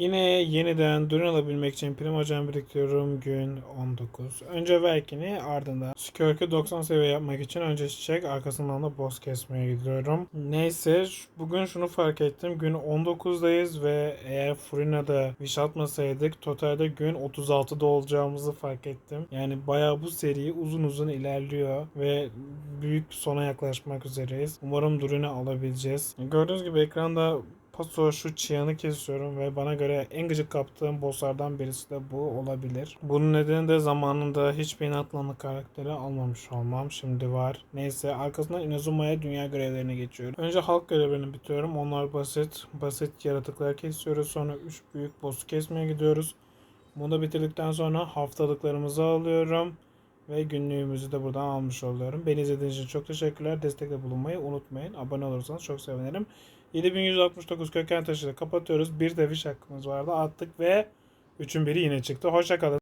Yine yeniden dön alabilmek için prim hocam biriktiriyorum gün 19. Önce Verkin'i ardından Skirk'ü 90 seviye yapmak için önce çiçek arkasından da boss kesmeye gidiyorum. Neyse bugün şunu fark ettim. Gün 19'dayız ve eğer Furina'da wish atmasaydık totalde gün 36'da olacağımızı fark ettim. Yani bayağı bu seri uzun uzun ilerliyor ve büyük sona yaklaşmak üzereyiz. Umarım Durin'i alabileceğiz. Gördüğünüz gibi ekranda Paso şu çıyanı kesiyorum ve bana göre en gıcık kaptığım bosslardan birisi de bu olabilir. Bunun nedeni de zamanında hiçbir inatlanlı karakteri almamış olmam. Şimdi var. Neyse arkasından Inazuma'ya dünya görevlerine geçiyorum. Önce halk görevlerini bitiriyorum. Onlar basit. Basit yaratıklar kesiyoruz. Sonra 3 büyük boss'u kesmeye gidiyoruz. Bunu da bitirdikten sonra haftalıklarımızı alıyorum. Ve günlüğümüzü de buradan almış oluyorum. Beni izlediğiniz için çok teşekkürler. Destekte bulunmayı unutmayın. Abone olursanız çok sevinirim. 7169 köken taşı da kapatıyoruz. Bir de wish hakkımız vardı. Attık ve üçün biri yine çıktı. Hoşçakalın.